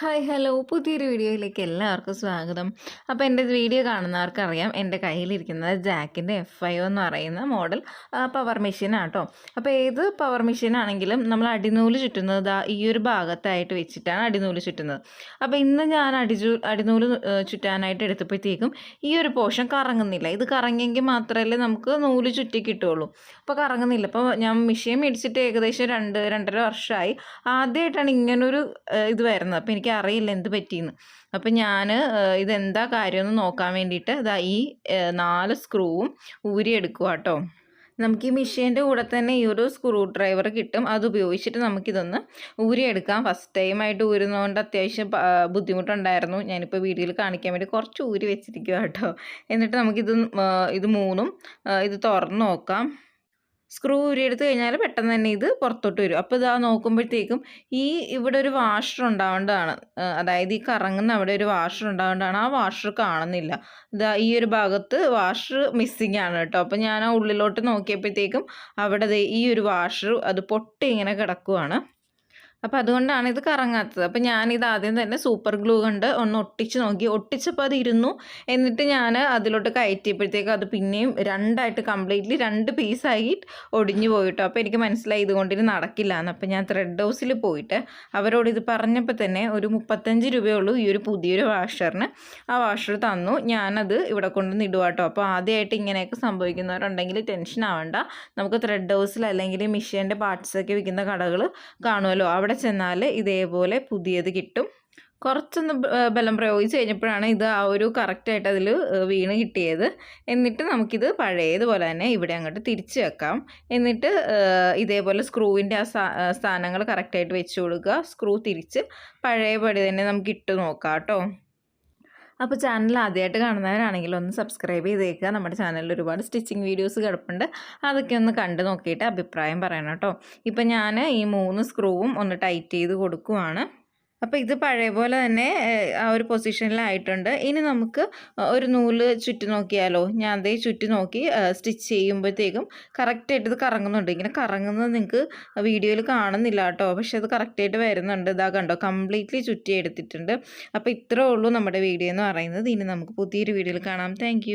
Hi hello. പുതിയൊരു വീഡിയോയിലേക്ക് എല്ലാവർക്കും സ്വാഗതം. അപ്പോൾ എന്റെ വീഡിയോ കാണുന്നവർക്കറിയാം എന്റെ കയ്യിലിരിക്കുന്നത് ജാക്കിന്റെ എഫ് ഐ എന്ന് പറയുന്ന മോഡൽ പവർ മെഷീനാണ് കേട്ടോ അപ്പോൾ ഏത് പവർ മെഷീനാണെങ്കിലും നമ്മൾ അടിനൂൽ ചുറ്റുന്നത് ഈ ഒരു ഭാഗത്തായിട്ട് വെച്ചിട്ടാണ് അടിനൂൽ ചുറ്റുന്നത്. അപ്പോൾ ഇന്ന് ഞാൻ അടിചു അടിനൂൽ ചുറ്റാനായിട്ട് എടുത്തപ്പോഴത്തേക്കും ഈ ഒരു പോർഷൻ കറങ്ങുന്നില്ല. ഇത് കറങ്ങിയെങ്കിൽ മാത്രമല്ലേ നമുക്ക് നൂൽ ചുറ്റി കിട്ടുള്ളൂ അപ്പോൾ കറങ്ങുന്നില്ല. അപ്പോൾ ഞാൻ മെഷീൻ മേടിച്ചിട്ട് ഏകദേശം രണ്ട് രണ്ടര വർഷമായി ആദ്യമായിട്ടാണ് ഇങ്ങനൊരു ഇത് വരുന്നത്. അപ്പോൾ എനിക്ക് അറിയില്ല എന്ത് പറ്റിയെന്ന് അപ്പം ഞാൻ ഇതെന്താ കാര്യമെന്ന് നോക്കാൻ വേണ്ടിയിട്ട് ഇതാ ഈ നാല് സ്ക്രൂവും ഊരിയെടുക്കുക കേട്ടോ നമുക്ക് ഈ മെഷീന്റെ കൂടെ തന്നെ ഈ ഒരു സ്ക്രൂ ഡ്രൈവർ കിട്ടും. അത് ഉപയോഗിച്ചിട്ട് നമുക്കിതൊന്ന് ഊരിയെടുക്കാം ഫസ്റ്റ് ടൈമായിട്ട് ഊരുന്നതുകൊണ്ട് അത്യാവശ്യം ബുദ്ധിമുട്ടുണ്ടായിരുന്നു. ഞാനിപ്പോൾ വീഡിയോയിൽ കാണിക്കാൻ വേണ്ടി കുറച്ച് ഊരി വെച്ചിരിക്കുക കേട്ടോ എന്നിട്ട് നമുക്കിത് ഇത് മൂന്നും ഇത് തുറന്ന് നോക്കാം. സ്ക്രൂ ഉരിയെടുത്ത് കഴിഞ്ഞാൽ പെട്ടെന്ന് തന്നെ ഇത് പുറത്തോട്ട് വരും. അപ്പോൾ ഇതാ നോക്കുമ്പോഴത്തേക്കും ഈ ഇവിടെ ഒരു വാഷർ ഉണ്ടാവേണ്ടതാണ്. അതായത് ഈ കറങ്ങുന്ന അവിടെ ഒരു വാഷർ ഉണ്ടാവേണ്ടതാണ്. ആ വാഷർ കാണുന്നില്ല. ഇതാ ഈ ഒരു ഭാഗത്ത് വാഷർ മിസ്സിങ് ആണ് കേട്ടോ. അപ്പോൾ ഞാൻ ആ ഉള്ളിലോട്ട് നോക്കിയപ്പോഴത്തേക്കും അവിടെ ഈ ഒരു വാഷർ അത് പൊട്ടി ഇങ്ങനെ കിടക്കുവാണ്. അപ്പോൾ അതുകൊണ്ടാണ് ഇത് കറങ്ങാത്തത്. അപ്പോൾ ഞാനിത് ആദ്യം തന്നെ സൂപ്പർ ഗ്ലൂ കൊണ്ട് ഒന്ന് ഒട്ടിച്ച് നോക്കി. ഒട്ടിച്ചപ്പോൾ അത് ഇരുന്നു. എന്നിട്ട് ഞാൻ അതിലോട്ട് കയറ്റിയപ്പോഴത്തേക്കും അത് പിന്നെയും രണ്ടായിട്ട് കംപ്ലീറ്റ്ലി രണ്ട് പീസായി ഒടിഞ്ഞു പോയിട്ടോ. അപ്പോൾ എനിക്ക് മനസ്സിലായി ഇതുകൊണ്ട് ഇത് നടക്കില്ല എന്ന്. അപ്പോൾ ഞാൻ ത്രെഡ് ഹൗസിൽ പോയിട്ട് അവരോട് ഇത് പറഞ്ഞപ്പോൾ തന്നെ ഒരു മുപ്പത്തഞ്ച് രൂപയുള്ളൂ ഈ ഒരു പുതിയൊരു വാഷറിന് ആ വാഷർ തന്നു. ഞാനത് ഇവിടെ കൊണ്ട് ഇടുവാട്ടോ അപ്പോൾ ആദ്യമായിട്ട് ഇങ്ങനെയൊക്കെ സംഭവിക്കുന്നവരുണ്ടെങ്കിൽ ടെൻഷൻ ആവണ്ട. നമുക്ക് ത്രെഡ് ഹൗസിൽ അല്ലെങ്കിൽ മിഷീന്റെ പാർട്സൊക്കെ വിൽക്കുന്ന കടകൾ കാണുമല്ലോ ചെന്നാൽ ഇതേപോലെ പുതിയത് കിട്ടും. കുറച്ചൊന്ന് ബലം പ്രയോഗിച്ച് കഴിഞ്ഞപ്പോഴാണ് ഇത് ആ ഒരു കറക്റ്റായിട്ട് അതിൽ വീണ് കിട്ടിയത്. എന്നിട്ട് നമുക്കിത് പഴയതുപോലെ തന്നെ ഇവിടെ അങ്ങോട്ട് തിരിച്ച് വെക്കാം. എന്നിട്ട് ഇതേപോലെ സ്ക്രൂവിന്റെ ആ സ്ഥാനങ്ങൾ കറക്റ്റായിട്ട് വെച്ച് കൊടുക്കുക. സ്ക്രൂ തിരിച്ച് പഴയപടി തന്നെ നമുക്ക് ഇട്ട് നോക്കാം കേട്ടോ. അപ്പോൾ ചാനൽ ആദ്യമായിട്ട് കാണുന്നവരാണെങ്കിൽ ഒന്ന് സബ്സ്ക്രൈബ് ചെയ്തേക്കുക. നമ്മുടെ ചാനലിൽ ഒരുപാട് സ്റ്റിച്ചിങ് വീഡിയോസ് കിടപ്പുണ്ട്. അതൊക്കെ ഒന്ന് കണ്ടു നോക്കിയിട്ട് അഭിപ്രായം പറയണം കേട്ടോ. ഇപ്പം ഞാൻ ഈ മൂന്ന് സ്ക്രൂവും ഒന്ന് ടൈറ്റ് ചെയ്ത് കൊടുക്കുവാണ്. അപ്പോൾ ഇത് പഴയ പോലെ തന്നെ ആ ഒരു പൊസിഷനിലായിട്ടുണ്ട്. ഇനി നമുക്ക് ഒരു നൂൽ ചുറ്റി നോക്കിയാലോ? ഞാൻ അതേ ചുറ്റി നോക്കി സ്റ്റിച്ച് ചെയ്യുമ്പോഴത്തേക്കും കറക്റ്റായിട്ട് ഇത് കറങ്ങുന്നുണ്ട്. ഇങ്ങനെ കറങ്ങുന്നത് നിങ്ങൾക്ക് വീഡിയോയിൽ കാണുന്നില്ല കേട്ടോ. പക്ഷെ അത് കറക്റ്റായിട്ട് വരുന്നുണ്ട്. ഇതാ കണ്ടോ കംപ്ലീറ്റ്ലി ചുറ്റി എടുത്തിട്ടുണ്ട് അപ്പോൾ ഇത്രേ ഉള്ളൂ നമ്മുടെ വീഡിയോ എന്ന് പറയുന്നത്. ഇനി നമുക്ക് പുതിയൊരു വീഡിയോയിൽ കാണാം. താങ്ക്